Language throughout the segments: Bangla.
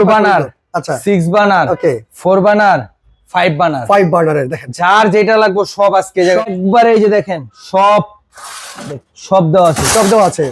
Four বানার আচ্ছা। Six burner okay four burner five burner five বার্নারের দেখেন। যার যেটা লাগবে সব আজকে একবারে এই যে দেখেন সব সব দেওয়া আছে। সব দেওয়া আছে।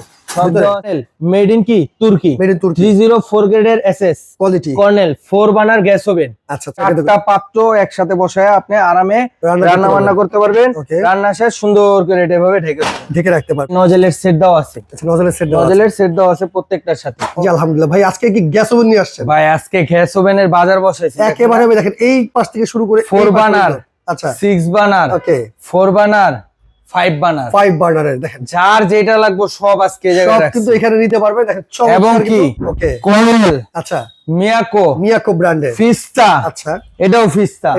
মেড ইন কি? তুর্কি থ্রি জিরো ফোর গ্রেডের SS quality Cornell four burner gas oven আচ্ছা আচ্ছা, পাত্র একসাথে বসায় আপনি আরামে রান্না বান্না। করতে পারবেন। রান্না শেষ সুন্দর করে এটা এভাবে ঢেকে ঢেকে রাখতে পারবেন। নজেলের সেট দেওয়া আছে। নজলের সেট নজেলের সেট দেওয়া আছে প্রত্যেকটার সাথে। জি আলহামদুলিল্লাহ। ভাই আজকে কি গ্যাস ওভেন নিয়ে আসছেন? ভাই আজকে গ্যাস ওভেনের বাজার বসাইছে। একেবারে দেখেন এই পাশ থেকে শুরু করে ফোর। পর্যন্ত। আচ্ছা। Six burner okay. Four burner five burner five বার্নারের দেখেন। যার যেটা লাগবে সব আজকে সব কিন্তু এখানে নিতে পারবেন দেখেন এবং কি? ওকে কর্নেল আচ্ছা। মিয়াকো মিয়াকো ব্র্যান্ডের ফিস্তা আচ্ছা। এটাও ফিস্তা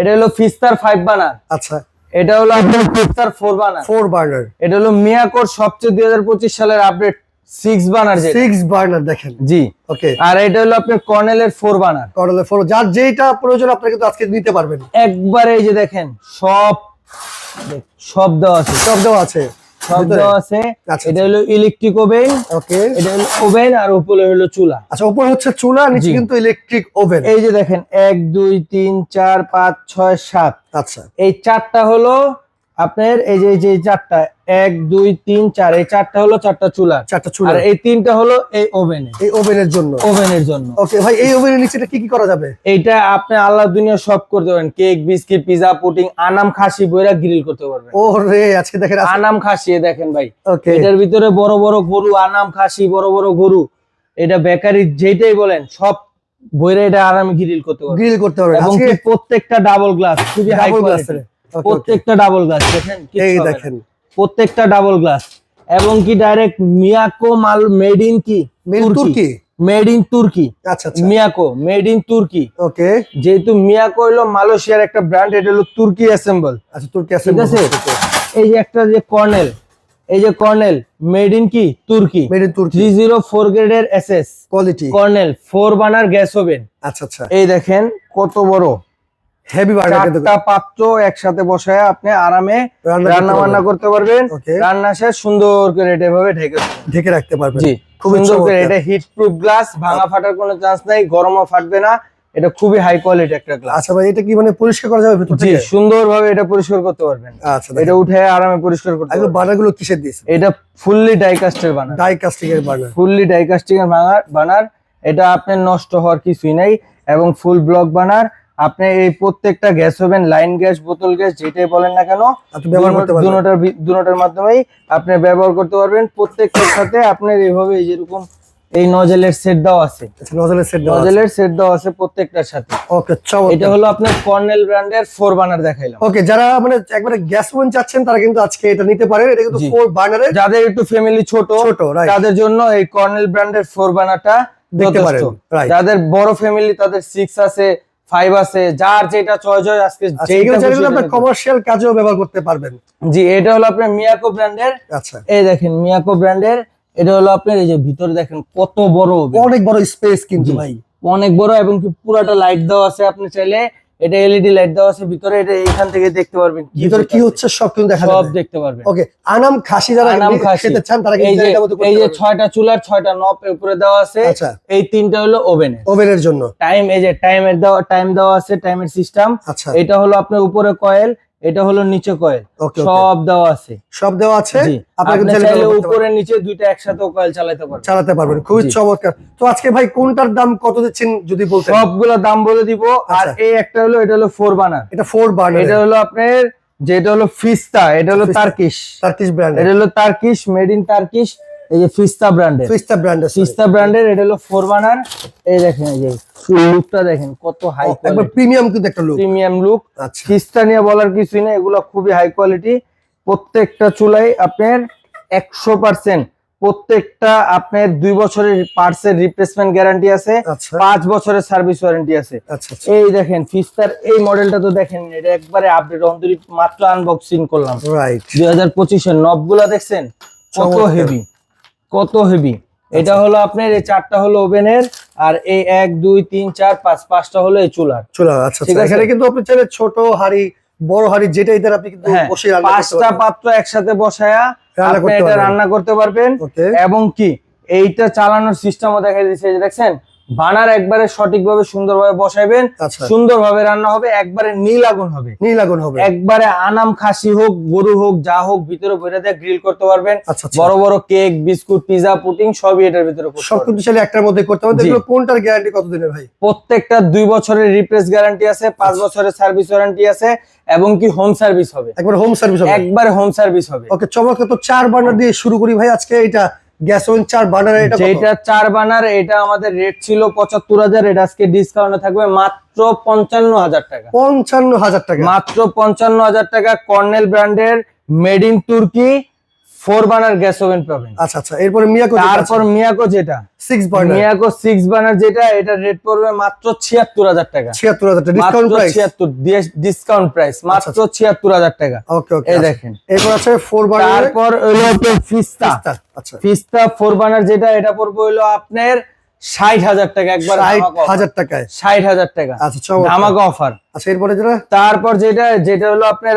এটা হলো ফিস্তার ফাইভ বানার আচ্ছা। এটা হলো আপনার ফিস্তার ফোর বানার ফোর বার্নার এটা হলো মিয়াকোর সবচেয়ে দুই হাজার পঁচিশ সালের update six burner six burner দেখেন। জি। ওকে আর এটা হলো আপনার কর্নেলের ফোর বানার করলে ফোর যার যেটা প্রয়োজন আপনারা কিন্তু আজকে নিতে পারবেন। একবারে এই যে দেখেন সব সব দেওয়া আছে। সব দেওয়া আছে। সব দেওয়া আছে। আচ্ছা, এটা হলো ইলেকট্রিক ওভেন ওকে। এটা হলো ওভেন আর উপরে হলো চুলা। আচ্ছা উপরে হচ্ছে চুলা নিচে কিন্তু ইলেকট্রিক ওভেন এই যে দেখেন এক দুই তিন চার পাঁচ ছয় সাত। আচ্ছা। এই চারটা হলো আপনার এই যে এই যে চারটা এক দুই তিন চার এই চারটা হলো চারটা চুলা। চারটা চুলা। আর এই তিনটা হলো এই ওভেনে। এই ওভেনের জন্য। ওভেনের জন্য। ওকে ভাই এই ওভেনের নিচে কি কি করা যাবে? এইটা আপনি আল্লাহ দুনিয়া সব করতে পারেন কেক বিস্কিট পিজা পুটিং আনাম খাসি বইরা গ্রিল করতে পারবেন। ও রে আজকে দেখেন আনাম খাসি দেখেন ভাই। ওকে। এটার ভিতরে বড় বড় গরু আনাম খাসি বড় বড় গরু। এটা বেকারি যেটাই বলেন সব বইরা এটা আরামে গ্রিল করতে পারবেন। গ্রিল করতে পারবেন। এবং প্রত্যেকটা ডাবল গ্লাস খুবই হাই কোয়ালিটি প্রত্যেকটা ডাবল গ্লাস দেখেন এই দেখেন। প্রত্যেকটা ডাবল গ্লাস এবং কি ডাইরেক্ট মিয়াকো মাল মেড ইন কি? তুর্কি। মেড ইন তুর্কি। আচ্ছা আচ্ছা। মিয়াকো মেড ইন তুর্কি। ওকে যেহেতু মিয়াকো হলো মালয়েশিয়ার একটা ব্র্যান্ড এটা হলো তুর্কি অ্যাসেম্বল আচ্ছা তুর্কি আছে ঠিক আছে? এই যে একটা যে কর্নেল এই যে কর্নেল মেড ইন কি? Turkey. Made in Turkey. Three zero four গ্রেডের SS quality Cornell four burner gas oven আচ্ছা আচ্ছা। এই দেখেন কত বড়। হেভি কিন্তু চারটা পাত্র একসাথে বসায় আপনি আরামে রান্না বান্না করতে পারবেন। রান্না শেষ সুন্দর করে এটা এভাবে ঢেকে ঢেকে রাখতে পারবেন। জি খুবই সুন্দর করে এটা হিট প্রুফ গ্লাস ভাঙা ফাটার কোনো চান্স নাই গরমও ফাটবে না। এটা খুবই হাই কোয়ালিটি একটা গ্লাস আচ্ছা ভাই এটা কি মানে পরিষ্কার করা যাবে ভিতর থেকে? সুন্দরভাবে এটা পরিষ্কার করতে পারবেন। আচ্ছা এটা উঠে আরামে পরিষ্কার করতে পারবেন। গুলো কিসের দিয়েছে এটা ফুললি ডাইকাস্টের বানার। ডাইকাস্টিং এর বার্নার ফুললি ডাইকাস্টিং এর বানার বানার। এটা আপনার নষ্ট হওয়ার কিছুই নাই এবং ফুল ব্লক বানার। আপনি এই প্রত্যেকটা গ্যাস ওভেন লাইন গ্যাস বোতল গ্যাস যেটাই বলেন না কেন ভি- দুটোটার মাধ্যমেই আপনি ব্যবহার করতে পারবেন। প্রত্যেকটার সাথে আপনার এইভাবে এই যেরকম এই নজেলের সেট দেওয়া আছে। নজলের সেট নজেলের সেট দেওয়া আছে প্রত্যেকটার সাথে। ওকে এটা হলো আপনার কর্নেল ব্র্যান্ডের ফোর বানার দেখাইলাম। ওকে যারা মানে একবারে গ্যাস ওভেন চাচ্ছেন তারা কিন্তু আজকে এটা নিতে পারেন। এটা কিন্তু ফোর বার্নারের যাদের একটু ফ্যামিলি ছোট ছোট তাদের জন্য এই কর্নেল ব্র্যান্ডের ফোর বানারটা দেখতে। পারেন যাদের বড় ফ্যামিলি তাদের সিক্স আছে ফাইভ আছে যার যেটা চয়েস হয় আজকে আচ্ছা কমার্শিয়াল কাজেও ব্যবহার করতে পারবেন। জি এটা হলো আপনার মিয়াকো ব্র্যান্ডের আচ্ছা। এই দেখেন মিয়াকো ব্র্যান্ডের এটা হলো আপনার এই যে ভিতরে দেখেন কত বড়। অনেক বড় স্পেস কিন্তু ভাই। অনেক বড় এবং কি পুরাটা লাইট দেওয়া আছে আপনি চাইলে। এটা এলইডি লাইট দেওয়া আছে ভিতরে এটা এইখান থেকে দেখতে পারবেন ভিতরে কি হচ্ছে। সব কিন্তু দেখা সব দেখতে পারবেন। ওকে আনাম খাসি যারা আনাম খাসি। খেতে চান তারা এই কিন্তু এটা মতো করতে এই যে ছয়টা চুলার ছয়টা নব উপরে দেওয়া আছে। আচ্ছা। এই তিনটা হলো ওভেনের ওভেনের জন্য। টাইম এই যে টাইমের দেওয়া টাইম দেওয়া আছে টাইমের সিস্টেম আচ্ছা। এটা হলো আপনার উপরে কয়েল এটা হলো নিচে কয়েল। সব দেওয়া আছে। সব দেওয়া আছে? আপনি চাইলে উপরে নিচে দুইটা একসাথে কয়েল চালাতে পারবেন। চালাতে পারবেন। খুবই। চমৎকার। তো আজকে ভাই কোনটার দাম কত দিচ্ছেন যদি বলতেন? সবগুলো দাম বলে দিব। আর আচ্ছা। এই একটা হলো এটা হলো ফোর বানার এটা ফোর বার্নার এটা হলো আপনার যেটা হলো ফিস্তা এটা হলো ফিস্তা। তার্কিশ ব্র্যান্ড এটা হলো তার্কিশ মেড ইন তার্কিশ এই যে ফিস্তা ব্র্যান্ডের। ফিস্তা ব্র্যান্ড ফিস্তা ব্র্যান্ডের এটা হলো ফোর বানার এই দেখেন এই যে লুকটা দেখেন কত হাই একবার প্রিমিয়াম কিন্তু একটা লুক প্রিমিয়াম লুক আচ্ছা। ফিস্তা নিয়ে বলার কিছুই নেই এগুলো খুবই হাই কোয়ালিটি প্রত্যেকটা চুলাই আপনার একশো পার্সেন্ট প্রত্যেকটা আপনার দুই বছরের পার্টসের রিপ্লেসমেন্ট গ্যারান্টি আছে আচ্ছা। পাঁচ বছরের সার্ভিস ওয়ারেন্টি আছে। আচ্ছা আচ্ছা। এই দেখেন ফিস্তার এই মডেলটা তো দেখেন এটা একবারে আপডেট অন্তরি মাত্র আনবক্সিং করলাম। রাইট দুই হাজার পঁচিশের নবগুলা দেখছেন? কত হেভি কত হেভি এটা হলো আপনার এই চারটা হলো ওভেনের আর এই এক দুই তিন চার পাঁচ পাঁচটা হলো এই চুলার। চুলা আচ্ছা ঠিক আচ্ছা। আছে। এখানে কিন্তু আপনি চাইলে ছোট হাড়ি বড় হাড়ি যেটাই দেন আপনি কিন্তু হ্যাঁ বসে পাঁচটা পাত্র একসাথে বসায়া আপনি এটা রান্না করতে পারবেন। এবং কি এইটা চালানোর সিস্টেমও দেখা দিচ্ছে দেখছেন? বানার একবারে সঠিকভাবে সুন্দরভাবে বসাইবেন আচ্ছা। সুন্দরভাবে রান্না হবে একবারে নীল আগুন হবে। নীল আগুন হবে। একবারে আনাম খাসি হোক গরু হোক যা হোক ভিতরে ভরে দিয়ে গ্রিল করতে পারবেন। আচ্ছা আচ্ছা। বড় বড় কেক বিস্কুট পিজা পুটিং সবই এটার ভিতরে করতে সব পারবেন। চাইলে একটার মধ্যে করতে হবে। কোনটার গ্যারান্টি কতদিনের ভাই? প্রত্যেকটা দুই বছরের রিপ্লেস গ্যারান্টি আছে পাঁচ। বছরের সার্ভিস ওয়ারেন্টি আছে এবং কি হোম সার্ভিস হবে। একবার হোম সার্ভিস হবে। একবারে হোম সার্ভিস হবে। ওকে চমৎকার। তো চার বার্নার দিয়ে শুরু করি ভাই আজকে। এটা গ্যাস ওভেন চার বার্নার এটা যেটা চার বানার এটা আমাদের রেট ছিল পঁচাত্তর হাজার এটা আজকে ডিসকাউন্টে থাকবে মাত্র পঞ্চান্ন হাজার টাকা। পঞ্চান্ন হাজার টাকা। মাত্র পঞ্চান্ন হাজার টাকা কর্নেল ব্র্যান্ডের made in Turkey four burner gas oven পাবেন। আচ্ছা আচ্ছা এরপর মিয়াকো তারপর মিয়াকো যেটা? Six burner Miyako six burner যেটা এটা রেট পড়বে মাত্র ছিয়াত্তর হাজার টাকা। ছিয়াত্তর হাজার টাকা ডিসকাউন্ট প্রাইস ছিয়াত্তর ডিসকাউন্ট প্রাইস মাত্র আচ্ছা। ছিয়াত্তর হাজার টাকা। ওকে ওকে এই দেখেন। এরপর আছে ফোর বার্নার তারপর হলো ফিস্তা। আচ্ছা। ফিস্তা ফোর বানার যেটা এটা পড়বে হলো আপনার ষাট হাজার টাকা একবার হাজার টাকায়? ষাট হাজার টাকা। আচ্ছা ধামাকা অফার আচ্ছা এরপরে যেটা? তারপর যেটা যেটা হলো আপনার।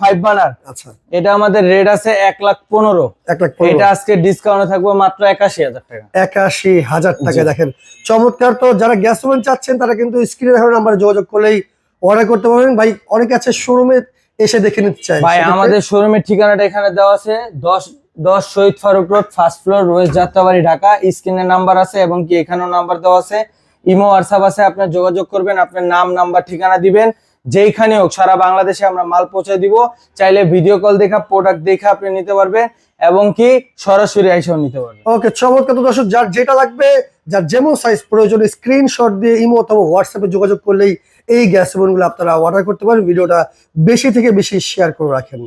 ফাইভ বানার আচ্ছা। এটা আমাদের রেট আছে এক লাখ পনেরো। এক লাখ এটা আজকে ডিসকাউন্টে থাকবে মাত্র একাশি হাজার টাকা। একাশি হাজার টাকা দেখেন। চমৎকার তো যারা গ্যাস ওভেন চাচ্ছেন তারা কিন্তু স্ক্রিনে নাম্বারে যোগাযোগ করলেই অর্ডার করতে পারবেন। ভাই অনেকে আছে শোরুমে এসে দেখে নিতে চাই ভাই আমাদের শোরুমের ঠিকানাটা এখানে দেওয়া আছে। দশ দশ Shahid Faruk road first floor Royce Jatrabari, Dhaka. স্ক্রিনে নাম্বার আছে এবং কি এখানেও নাম্বার দেওয়া আছে। ইমো হোয়াটসঅ্যাপ আছে, আপনার যোগাযোগ করবেন, আপনার নাম, নাম্বার, ঠিকানা দিবেন। যেইখানে হোক, সারা বাংলাদেশে আমরা মাল পৌঁছে দিব। চাইলে ভিডিও কল দেখা প্রোডাক্ট দেখে আপনি নিতে পারবেন এবং কি সরাসরি এসেও নিতে পারবেন। ওকে, চমৎকার। তো দর্শক, যার যেটা লাগবে, যার যেমন সাইজ প্রয়োজন স্ক্রিনশট দিয়ে ইমো অথবা হোয়াটসঅ্যাপে যোগাযোগ করলেই এই গ্যাস ওভেনগুলো আপনারা অর্ডার করতে পারেন। ভিডিওটা বেশি থেকে বেশি শেয়ার করে রাখেন।